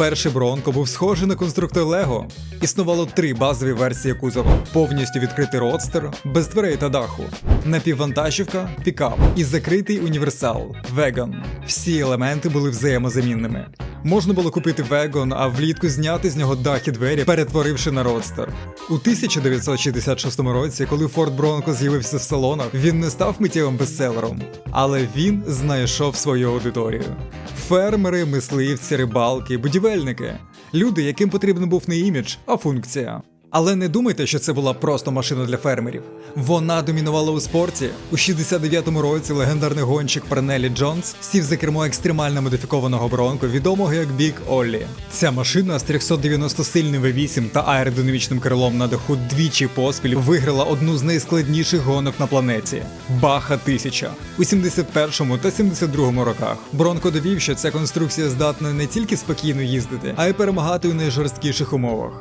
перший Бронко був схожий на конструктор Лего. Існувало три базові версії кузова: повністю відкритий родстер, без дверей та даху, напіввантажівка, пікап і закритий універсал веган. Всі елементи були взаємозамінними. Можна було купити вегон, а влітку зняти з нього дах і двері, перетворивши на родстер. У 1966 році, коли Ford Bronco з'явився в салонах, він не став миттєвим бестселером, але він знайшов свою аудиторію. Фермери, мисливці, рибалки, будівельники люди, яким потрібен був не імідж, а функція. Але не думайте, що це була просто машина для фермерів. Вона домінувала у спорті. У 69-му році легендарний гонщик Парнелі Джонс сів за кермо екстремально модифікованого бронко, відомого як Бік Оллі. Ця машина з 390-сильним V8 та аеродинамічним крилом на даху двічі поспіль виграла одну з найскладніших гонок на планеті Баха 1000 у 71-му та 72-му роках. Бронко довів, що ця конструкція здатна не тільки спокійно їздити, а й перемагати у найжорсткіших умовах.